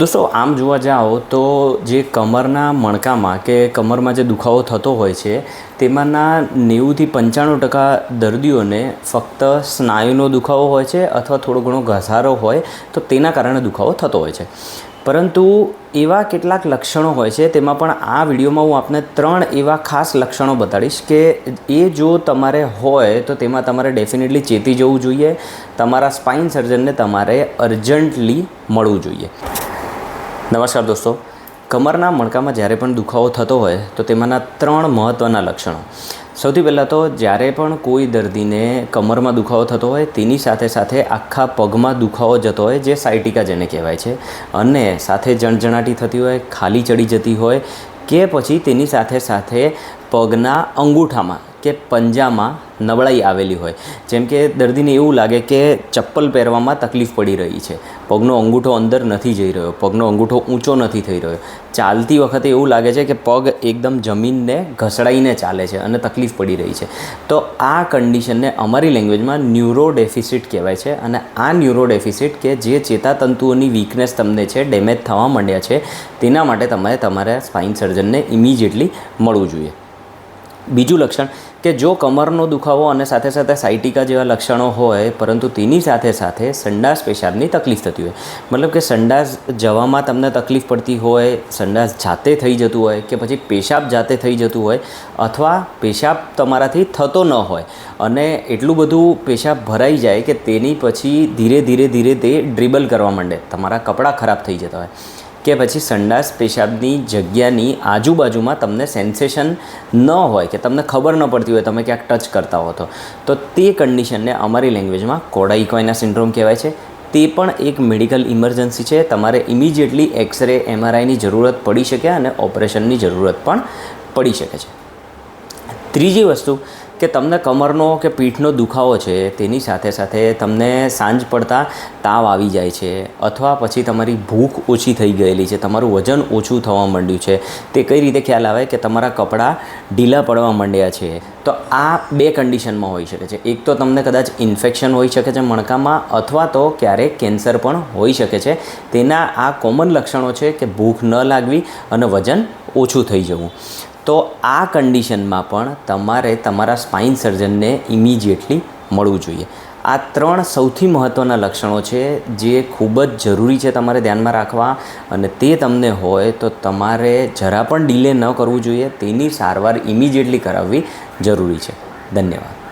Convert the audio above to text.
દોસ્તો, આમ જોવા જાઓ તો જે કમરના મણકામાં કે કમરમાં જે દુખાવો થતો હોય છે, તેમાંના નેવુંથી પંચાણું ટકા દર્દીઓને ફક્ત સ્નાયુનો દુખાવો હોય છે અથવા થોડો ઘણો ઘસારો હોય, તો તેના કારણે દુખાવો થતો હોય છે. પરંતુ એવા કેટલાક લક્ષણો હોય છે, તેમાં પણ આ વિડીયોમાં હું આપને ત્રણ એવા ખાસ લક્ષણો બતાડીશ કે એ જો તમારે હોય, તો તેમાં તમારે ડેફિનેટલી ચેતી જવું જોઈએ, તમારા સ્પાઇન સર્જનને તમારે અર્જન્ટલી મળવું જોઈએ. નમસ્કાર દોસ્તો. કમરના મણકામાં જ્યારે પણ દુખાવો થતો હોય, તો તેમાંના ત્રણ મહત્ત્વના લક્ષણો. સૌથી પહેલાં તો જ્યારે પણ કોઈ દર્દીને કમરમાં દુખાવો થતો હોય, તેની સાથે સાથે આખા પગમાં દુખાવો જતો હોય, જે સાયટિકા જેને કહેવાય છે. અને સાથે જણજણાટી થતી હોય, ખાલી ચડી જતી હોય, કે પછી તેની સાથે સાથે પગના અંગૂઠામાં કે પંજામાં નબળાઈ આવેલી હોય. જેમ કે દર્દીને એવું લાગે કે ચપ્પલ પહેરવામાં તકલીફ પડી રહી છે. પગનો અંગૂઠો અંદર નથી જઈ રહ્યો. પગનો અંગૂઠો ઊંચો નથી થઈ રહ્યો. ચાલતી વખતે એવું લાગે છે કે પગ એકદમ જમીનને ઘસડાઈને ચાલે છે અને તકલીફ પડી રહી છે. તો આ કન્ડિશનને અમારી લેંગ્વેજમાં ન્યુરો ડેફિસિટ કહેવાય છે અને આ ન્યુરો ડેફિસિટ કે જે ચેતાતંતુઓની વીકનેસ તમને છે ડેમેજ થવા માંડ્યા છે, તેના માટે તમારે તમારા સ્પાઇન સર્જનને ઇમિજિએટલી મળવું જોઈએ. બીજું લક્ષણ કે જો કમરનો દુખાવો અને સાથે સાથે સાઇટિકા જેવા લક્ષણો હોય, પરંતુ તેની સાથે સાથે સંડાસ પેશાબની તકલીફ થતી હોય. મતલબ કે સંડાસ જવામાં તમને તકલીફ પડતી હોય, સંડાસ જાતે થઈ જતું હોય કે પછી પેશાબ જાતે થઈ જતું હોય, અથવા પેશાબ તમારાથી થતો ન હોય અને એટલું બધું પેશાબ ભરાઈ જાય કે તેની પછી ધીરે ધીરે ધીરે તે ડ્રિબલ કરવા માંડે. તમારા કપડાં ખરાબ થઈ જતા હોય. કે પછી સંડાસ પેશાબની જગ્યાની આજુબાજુમાં તમને સેન્સેશન ન હોય કે તમને ખબર ન પડતી હોય, તમે ક્યાંક ટચ કરતા હો તો. તો તે કન્ડિશનને અમારી લેંગ્વેજમાં કોડાઇકોઇના સિન્ડ્રોમ કહેવાય છે. તે પણ એક મેડિકલ ઇમરજન્સી છે. તમારે ઇમિજિએટલી એક્સરે, એમઆરઆઈની જરૂરત પડી શકે અને ઓપરેશનની જરૂરત પણ પડી શકે છે. ત્રીજી વસ્તુ કે તમને કમરનો કે પીઠનો દુખાવો છે, તેની સાથે સાથે તમને સાંજ પડતા તાવ આવી જાય છે અથવા પછી તમારી ભૂખ ઓછી થઈ ગયેલી છે, તમારું વજન ઓછું થવા માંડ્યું છે, તે કઈ રીતે ખ્યાલ આવે કે તમારા કપડાં ઢીલા પડવા માંડ્યા છે? તો આ બે કન્ડિશનમાં હોઈ શકે છે. એક તો તમને કદાચ ઇન્ફેક્શન હોઈ શકે છે મણકામાં અથવા તો ક્યારેક કેન્સર પણ હોઈ શકે છે. તેના આ કોમન લક્ષણો છે કે ભૂખ ન લાગવી અને વજન ઓછું થઈ જવું. તો આ કન્ડિશનમાં પણ તમારે તમારા સ્પાઇન સર્જનને ઇમિજિએટલી મળવું જોઈએ. આ ત્રણ સૌથી મહત્ત્વના લક્ષણો છે જે ખૂબ જ જરૂરી છે તમારે ધ્યાનમાં રાખવા અને તે તમને હોય તો તમારે જરા પણ ડિલે ન કરવું જોઈએ. તેની સારવાર ઇમિજિએટલી કરાવવી જરૂરી છે. ધન્યવાદ.